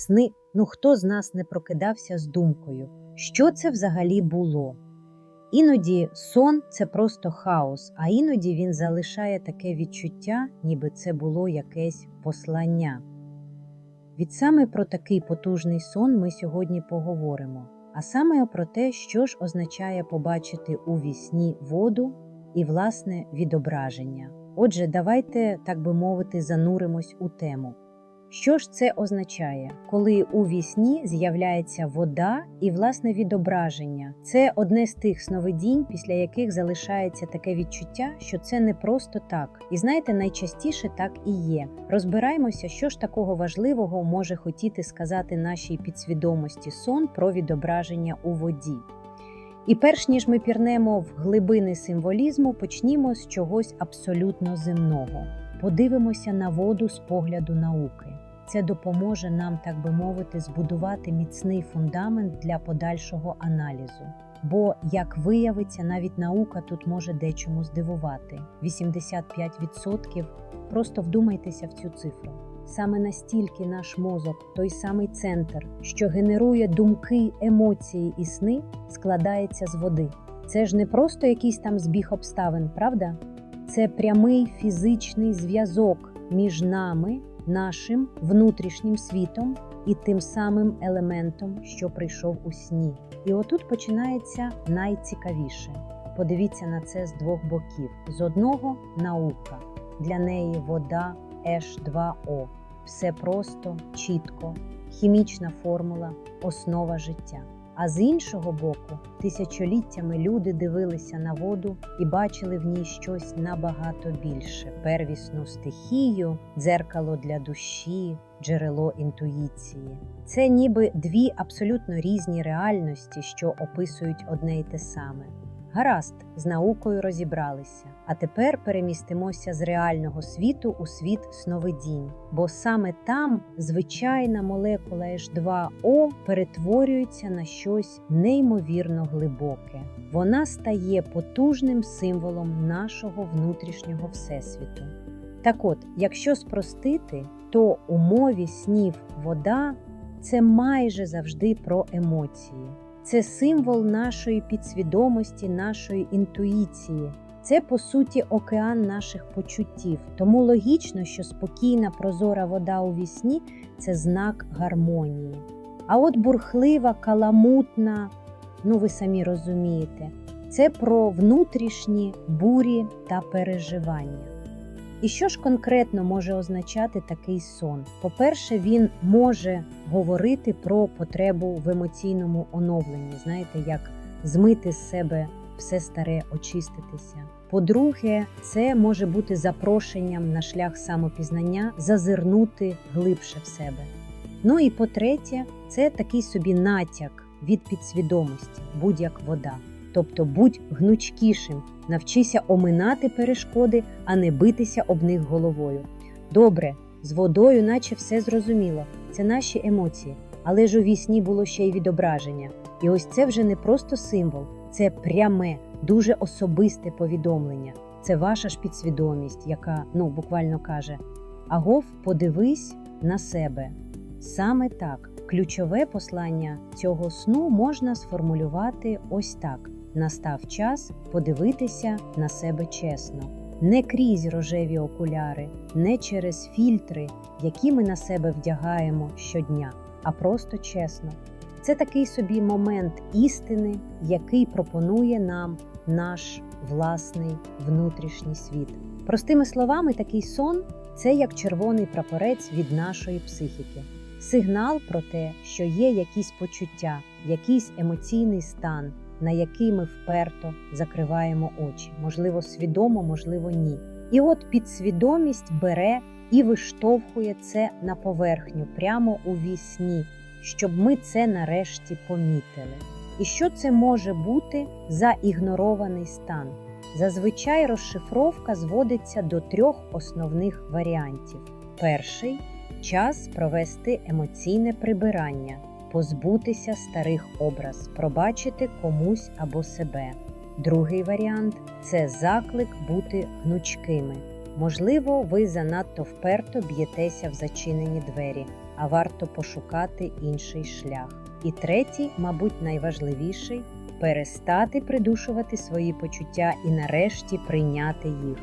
Сни, ну хто з нас не прокидався з думкою, що це взагалі було? Іноді сон це просто хаос, а іноді він залишає таке відчуття, ніби це було якесь послання. Від саме про такий потужний сон ми сьогодні поговоримо, а саме про те, що ж означає побачити у вісні воду і власне відображення. Отже, давайте, так би мовити, зануримось у тему. Що ж це означає, коли у вісні з'являється вода і власне відображення? Це одне з тих сновидінь, після яких залишається таке відчуття, що це не просто так. І знаєте, найчастіше так і є. Розбираємося, що ж такого важливого може хотіти сказати нашій підсвідомості сон про відображення у воді. І перш ніж ми пірнемо в глибини символізму, почнімо з чогось абсолютно земного. Подивимося на воду з погляду науки. Це допоможе нам, так би мовити, збудувати міцний фундамент для подальшого аналізу. Бо, як виявиться, навіть наука тут може дечому здивувати: 85% просто вдумайтеся в цю цифру. Саме настільки наш мозок, той самий центр, що генерує думки, емоції і сни, складається з води. Це ж не просто якийсь там збіг обставин, правда? Це прямий фізичний зв'язок між нами, нашим внутрішнім світом і тим самим елементом, що прийшов у сні. І отут починається найцікавіше. Подивіться на це з двох боків: з одного наука, для неї вода H2O. Все просто, чітко, хімічна формула, основа життя. А з іншого боку, тисячоліттями люди дивилися на воду і бачили в ній щось набагато більше: первісну стихію, дзеркало для душі, джерело інтуїції. Це ніби дві абсолютно різні реальності, що описують одне й те саме. Гаразд, з наукою розібралися. А тепер перемістимося з реального світу у світ сновидінь, бо саме там звичайна молекула H2O перетворюється на щось неймовірно глибоке. Вона стає потужним символом нашого внутрішнього всесвіту. Так от, якщо спростити, то у мові снів вода це майже завжди про емоції. Це символ нашої підсвідомості, нашої інтуїції. Це по суті океан наших почуттів. Тому логічно, що спокійна прозора вода у вісні це знак гармонії. А от бурхлива, каламутна, ну ви самі розумієте, це про внутрішні бурі та переживання. І що ж конкретно може означати такий сон? По-перше, він може говорити про потребу в емоційному оновленні, знаєте, як змити з себе все старе, очиститися. По-друге, це може бути запрошенням на шлях самопізнання зазирнути глибше в себе. Ну і по-третє, це такий собі натяк від підсвідомості, будь-як вода. Тобто будь гнучкішим, навчися оминати перешкоди, а не битися об них головою. Добре, з водою, наче все зрозуміло, це наші емоції, але ж у вісні було ще й відображення. І ось це вже не просто символ, це пряме, дуже особисте повідомлення. Це ваша ж підсвідомість, яка ну буквально каже: Агов, подивись на себе. Саме так, ключове послання цього сну можна сформулювати ось так: настав час подивитися на себе чесно, не крізь рожеві окуляри, не через фільтри, які ми на себе вдягаємо щодня, а просто чесно. Це такий собі момент істини, який пропонує нам наш власний внутрішній світ. Простими словами, такий сон це як червоний прапорець від нашої психіки, сигнал про те, що є якісь почуття, якийсь емоційний стан, на який ми вперто закриваємо очі, можливо, свідомо, можливо, ні. І от підсвідомість бере і виштовхує це на поверхню прямо у вісні, щоб ми це нарешті помітили. І що це може бути за ігнорований стан? Зазвичай розшифровка зводиться до трьох основних варіантів: перший час провести емоційне прибирання, позбутися старих образ, пробачити комусь або себе. Другий варіант це заклик бути гнучкими. Можливо, ви занадто вперто б'єтеся в зачинені двері, а варто пошукати інший шлях. І третій, мабуть, найважливіший перестати придушувати свої почуття і нарешті прийняти їх.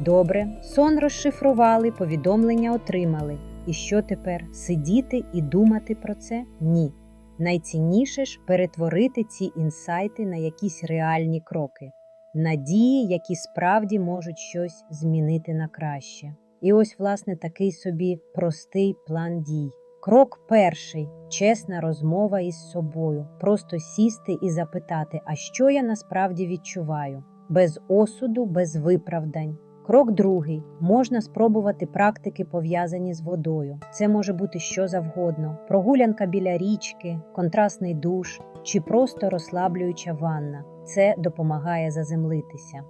Добре, сон розшифрували, повідомлення отримали. І що тепер? Сидіти і думати про це? Ні. Найцінніше ж перетворити ці інсайти на якісь реальні кроки, надії, які справді можуть щось змінити на краще. І ось, власне, такий собі простий план дій. Крок перший чесна розмова із собою. Просто сісти і запитати, а що я насправді відчуваю, без осуду, без виправдань. Крок другий можна спробувати практики, пов'язані з водою. Це може бути що завгодно: прогулянка біля річки, контрастний душ чи просто розслаблююча ванна. Це допомагає заземлитися.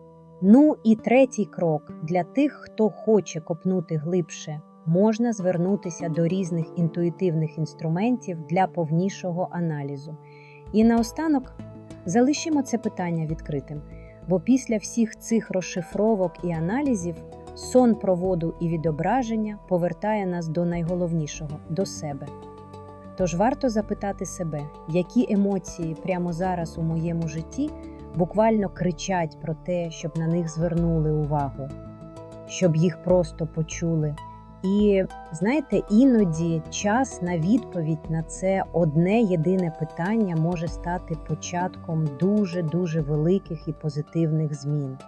Ну і третій крок для тих, хто хоче копнути глибше, можна звернутися до різних інтуїтивних інструментів для повнішого аналізу. І наостанок залишимо це питання відкритим. Бо після всіх цих розшифровок і аналізів сон про воду і відображення повертає нас до найголовнішого до себе. Тож варто запитати себе, які емоції прямо зараз у моєму житті буквально кричать про те, щоб на них звернули увагу, щоб їх просто почули. І знаєте, іноді час на відповідь на це одне єдине питання може стати початком дуже дуже великих і позитивних змін.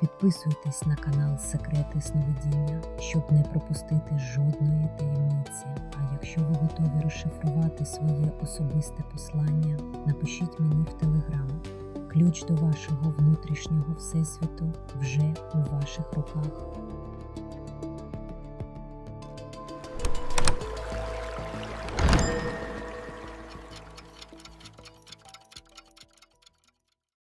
Підписуйтесь на канал Секрети Сновидіння, щоб не пропустити жодної таємниці. А якщо ви готові розшифрувати своє особисте послання, напишіть мені в телеграм. Ключ до вашого внутрішнього всесвіту вже у ваших руках.